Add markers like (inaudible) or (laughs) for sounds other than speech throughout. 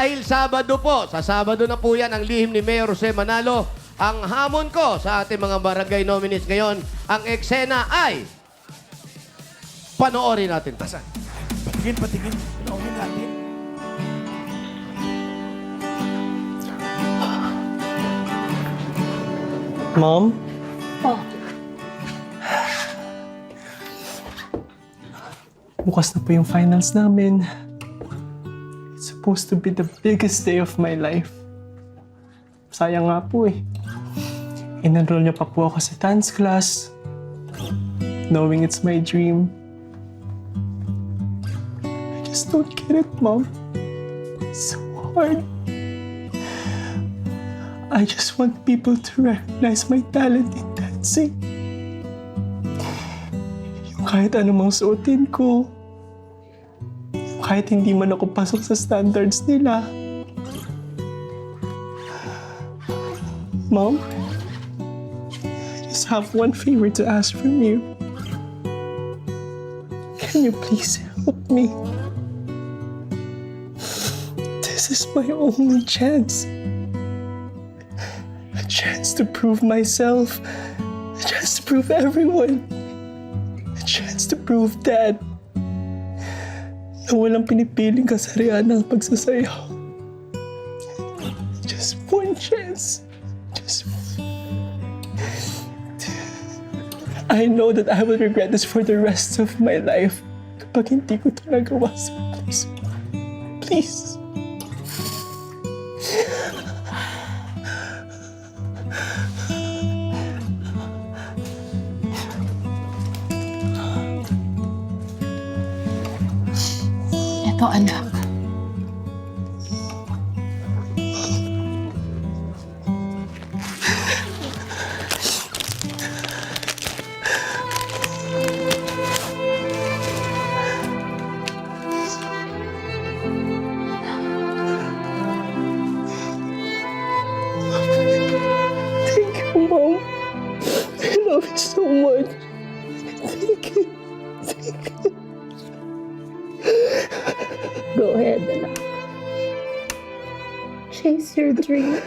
dahil Sabado po, sa Sabado na po yan ang lihim ni Mayor Jose Manalo. Ang hamon ko sa ating mga barangay nominees ngayon, ang eksena ay panoorin natin. to. Tasan? Patingin, patingin. Panoorin natin. Mom? Bukas na po yung finals namin. Supposed to be the biggest day of my life. Sayang nga po eh. Inenroll niya pa po ako sa dance class. Knowing it's my dream. I just don't get it, Mom. It's so hard. I just want people to recognize my talent in dancing. Yung kahit anumang suotin ko. Kahit hindi man ako pasok sa standards nila. Mom, just have one favor to ask from you. Can you please help me? This is my only chance a chance to prove myself, a chance to prove everyone, a chance to prove Dad na walang pinipiling kasarian ng pagsasayaw. Just one chance. Just I know that I will regret this for the rest of my life kapag hindi ko ito nagawa. So please, please, Ito, anak. Dream.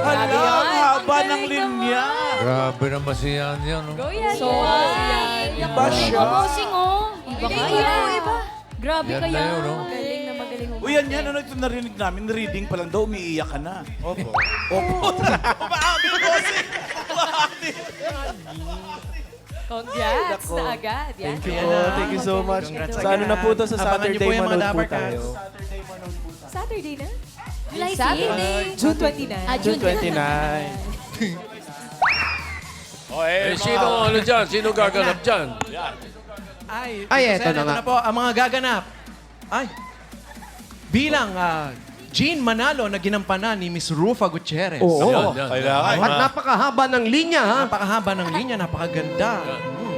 Hala, ang haba ng linya. Grabe naman si Yan yan. no? So, yan. Iba siya. Bossing, oh. Iba kayo. Iba. Grabe Yan kaya. na yun, no? Galing na magaling mo. Uy, yan yan. Ano ito narinig namin? Reading pa lang daw, umiiyak ka na. Opo. Opo. Umaamin ko si... Congrats na agad. Yan. Thank you po. Thank you so much. Sa ano na po to sa Saturday manood po tayo. Saturday na? July Saturday. June 29. Ah, June 29. (laughs) Eh, sino ano dyan? Sino gaganap dyan? Ay, Ay, eto na nga. po, ang mga gaganap. Ay, bilang ah, Jean Manalo na ginampanan ni Miss Rufa Gutierrez. Oo. Yan, yan. Kailangan. At napakahaba ng linya, ha? Napakahaba ng linya, napakaganda. Mm.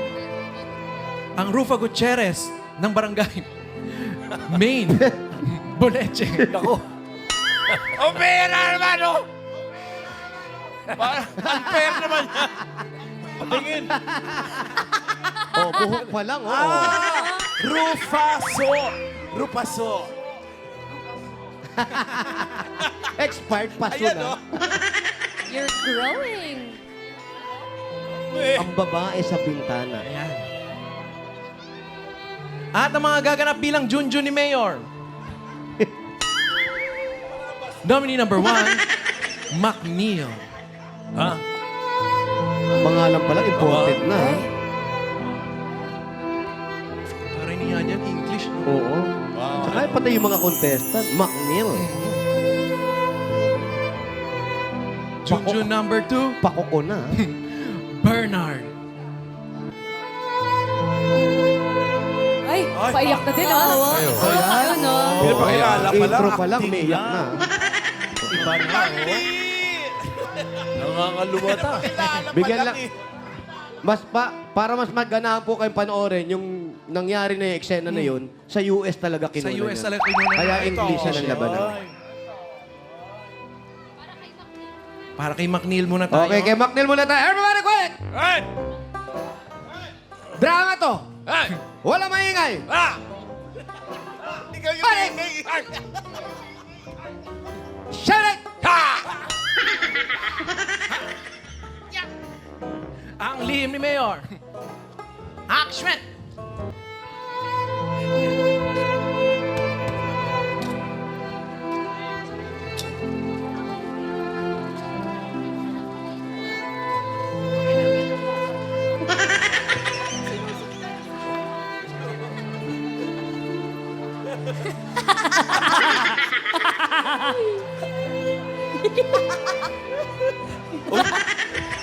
Ang Rufa Gutierrez ng barangay (laughs) Main Boleche. Ako. O, (laughs) pera naman, oh! Parang unfair naman yan. Patingin. Oh, buhok pa lang, oh. Ah! Rufaso. Rupaso. (laughs) Expired pa Ayan, na. oh. You're growing. Ang babae sa bintana. Ayan. At ang mga gaganap bilang Junjun ni Mayor. (laughs) Nominee number one, McNeil. Ha? Pangalan pa lang, important na, ha? Parang niya dyan, English. Oo. Tsaka pati yung mga contestant, McNeil. Junjun number two, Pakoko na? (laughs) Bernard. Ay, paiyak na din, oh. Ayun. Ayun, no? Pinapakilala pa lang. Intro pa lang, acting may iyak na. Iba na, oh. Nangangalumata. Bigyan lang. Mas pa, para mas maganahan po kayong panoorin yung nangyari na yung eksena na yun, sa US talaga. Sa kinuna US talaga kinuna Kaya niya. English na ng labanan. Para kay McNeil muna tayo. Okay, kay McNeil muna tayo. Everybody quiet! Right. Drama to! Ay! Wala maingay! Ah! Ikaw yung Balik! ingay. Shut it! Ha! (laughs) Ang lihim ni Mayor. Action! (laughs)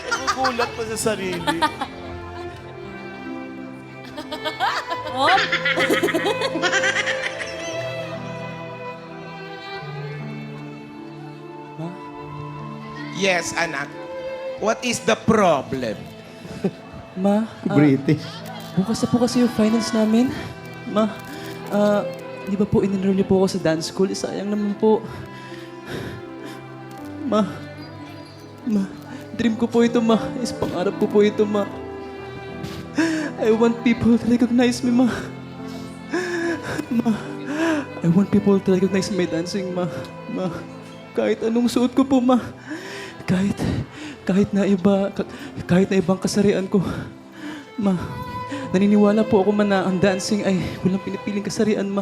Nagugulat pa sa sarili. Yes, anak. What is the problem? (laughs) Ma, ah, British. bukas na po kasi yung finals namin. Ma, ah, di ba po in-enroll niyo po ako sa dance school? Eh, Sayang naman po. Ma, ma, dream ko po ito, ma. Is pangarap ko po ito, ma. I want people to recognize me, ma. Ma, I want people to recognize my dancing, ma. Ma, kahit anong suot ko po, ma. Kahit, kahit na iba, ka- kahit na ibang kasarian ko. Ma, naniniwala po ako man na ang dancing ay walang pinipiling kasarian, ma.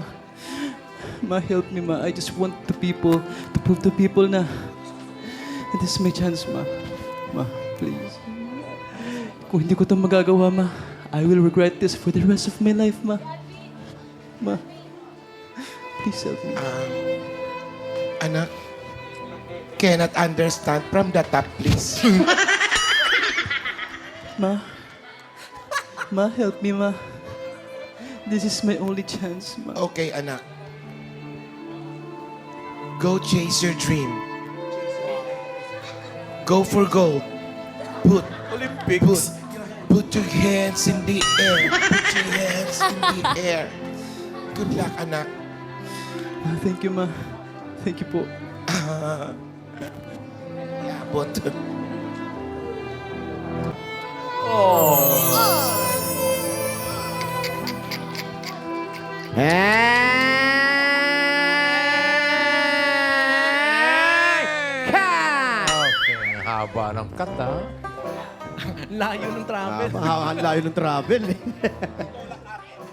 Ma, help me, ma. I just want the people to prove to people na this is my chance, ma. Ma, please. Kung hindi ko ito magagawa, ma, I will regret this for the rest of my life, ma. Ma, please help me. Anak, cannot understand from the top, please. (laughs) Ma, ma, help me, ma. This is my only chance, ma. okay, anak. Go chase your dream. Go for gold. Put, Olympics. put, put your hands in the air. Put your hands in the air. Good luck, anak. Ma, thank you, ma. Thank you po. Hey! Cut! Okay, haba ng kata. Layo ng travel. Ah, ang layo ng travel eh. (laughs)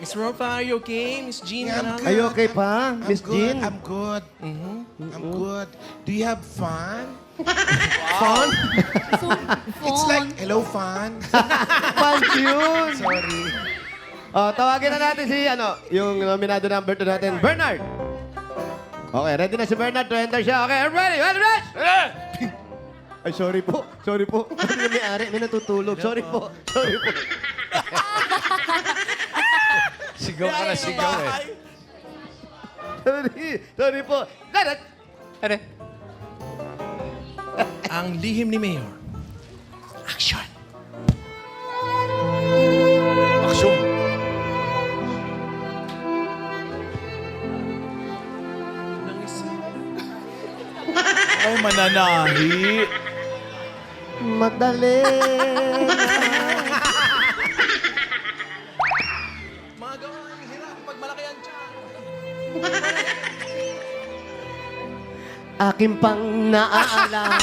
Miss Rofa, are you okay? Miss Jean, Yeah, I'm. Are you okay pa, I'm Miss good. Jean? I'm good. I'm good. Do you have fun? (laughs) Fun? It's like, hello, fun. (laughs) Fun yun! Sorry. Oh, tawagin na natin si, ano, yung nominado number 2 natin, Bernard. Okay, ready na si Bernard to enter siya. Okay, ready? Ready, ready? Ay, sorry po. Sorry po. Ano may ari? May natutulog. Sorry po. Sorry po. (laughs) Sigaw ka na sigaw eh. Sorry. Sorry po. Bernard! Ano? Ang lihim ni Mayor. Action! Aksyon. Ay, mananahi. Madali. (laughs) (laughs) Akin pang naaalala. (laughs)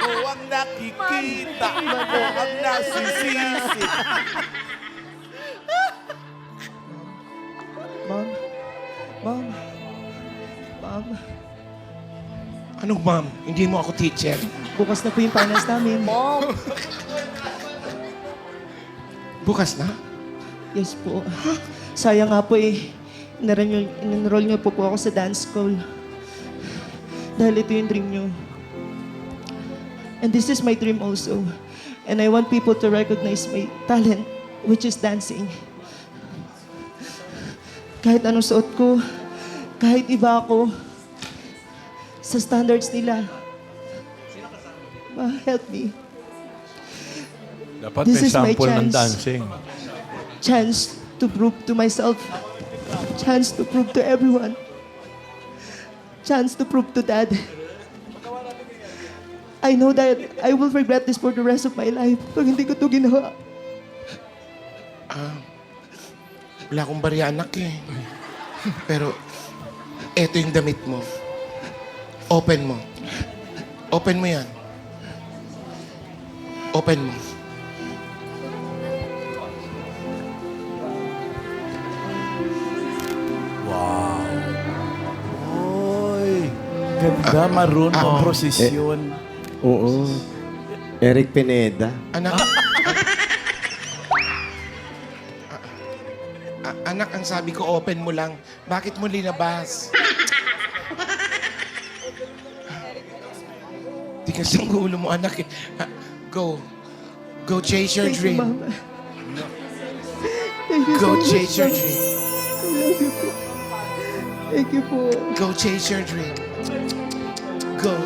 Ako ang nakikita. Ako ang nasisisi. Mom, mom, mom. Anong ma'am? Hindi mo ako teacher. Bukas na po yung finals namin. (laughs) Bukas na? Yes po. Sayang nga po eh. In-enroll, in-enroll niyo po po ako sa dance school. Dahil ito yung dream niyo. And this is my dream also. And I want people to recognize my talent, which is dancing. Kahit anong suot ko, kahit iba ako, sa standards nila. Ma, help me. Dapat This may sample ng dancing. Chance to prove to myself, chance to prove to everyone, chance to prove to dad I know that I will regret this for the rest of my life pag hindi ko to ginawa. Wala akong barya anak eh. Pero, eto yung damit mo. Open mo. Open mo yan. Open mo. Ganda maroon ang prosesyon. Oo. Eric Pineda. Anak. (laughs) A- anak, ang sabi ko, open mo lang. Bakit mo linabas? Tigas ang ulo mo, anak. eh. Ha, Go. Go chase your dream. Go chase your dream. Thank you po. Go chase your dream. Go.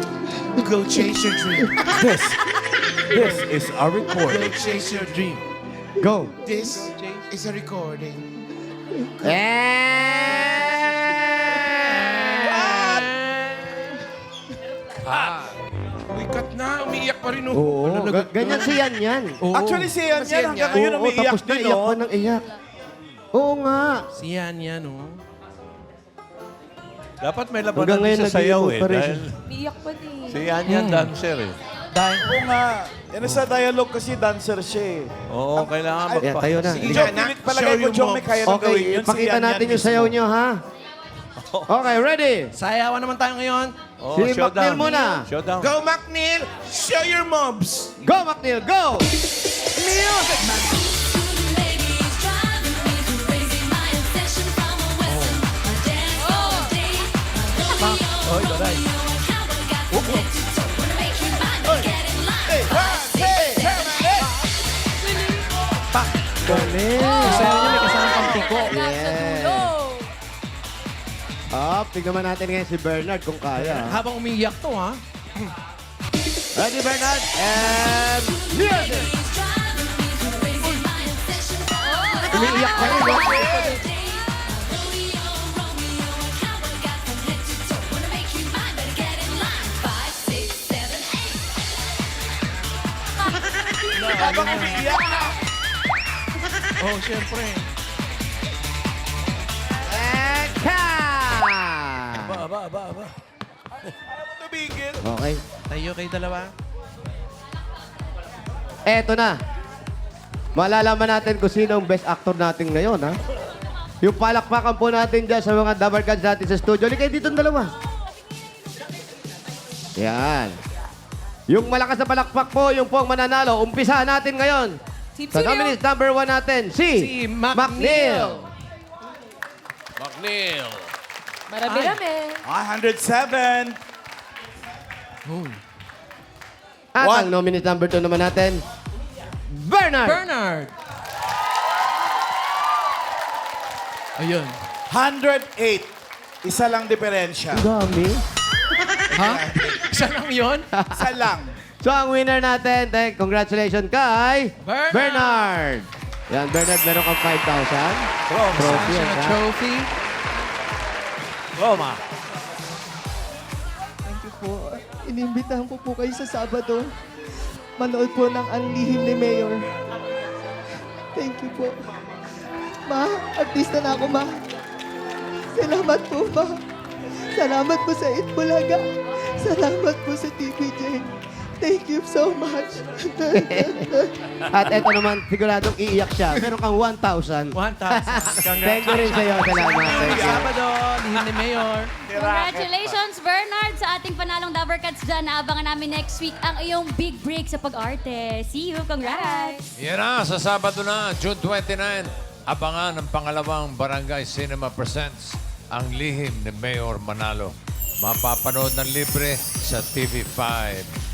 Go chase your dream. This, this is our Go recording. chase your dream. Go. This is a recording. Uy, cut na. Umiiyak pa rin. Oh. Oo. ga- ganyan si Yan yan. Actually, si Yan Kasi yan yan hanggang yan. ngayon Oo, umiiyak tapos na din, iyak oh. pa ng iyak. Oo nga. Si Yan yan, oh. Dapat may Hanggang labanan ngayon din sa sayaw eh. pa rin Dahil Umiyak pa din. si Yan yan dancer eh. Dahil, Oo nga. Yan sa dialogue kasi dancer siya eh. Oo, kailangan Yan, magpa... tayo na. Sige, Jong, anak. pilit palagay Show ko, your moves. may kaya nang gawin Okay, yun. Pakita Yan Yan natin yung mismo. sayaw nyo, ha? Okay, ready? sayawan naman tayo ngayon. Oh, Si showdown. Macnil muna. Showdown. Go, McNeil! Show your mobs! Go, McNeil, go! Galing. Niya may kasama pang tiko. Dulo. Up, tignan natin ngayon si Bernard kung kaya. ha? Habang umiiyak to, ha? Ready, Bernard? And music! Umiiyak pa rin, Habang umiiyak na. (laughs) Oh, syempre. And cut! Aba, aba, aba, aba. Tumigil. Okay. Tayo kayo dalawa. Eto na. Malalaman natin kung sino ang best actor natin ngayon, ha? Yung palakpakan po natin dyan sa mga dabarkads natin sa studio. Halika kayo dito ang dalawa. Yan. Yung malakas na palakpak po, yung po ang mananalo. Umpisahan natin ngayon. Team Sa nominees number one natin, si, Si McNeil. McNeil. Marami-rami. 107. At One. ang nominees number two naman natin, Bernard. Bernard. Ayun. 108. Isa lang diferensya. Dami. (laughs) Ha? Siya lang yun? (laughs) Isa lang. So, ang winner natin, thank, congratulations kay Bernard. Bernard. Yan, Bernard, meron kang 5,000. Roma. Trophy Siya yan, na ha? trophy. Roma. Thank you po. Inimbitahan ko po kayo sa Sabado. Manood po ng Ang Lihim ni Mayor. Thank you po. Ma, artista na ako, ma. Salamat po, ma. Salamat po sa Itbulaga. Salamat po sa TVJ. Thank you so much. (laughs) At eto naman, siguradong iiyak siya. Meron kang 1,000. 1,000. (laughs) Thank you rin sa'yo. Salamat. Thank you. Sabado, lihim ni Mayor. Congratulations, Bernard, sa ating panalong Dabarcats dyan. Naabangan namin next week ang iyong big break sa pag-arte. See you. Congrats! Yan na, sa Sabado na, June 29, abangan ang pangalawang Barangay Cinema Presents ang lihim ni Mayor Manalo. Mapapanood ng libre sa TV5.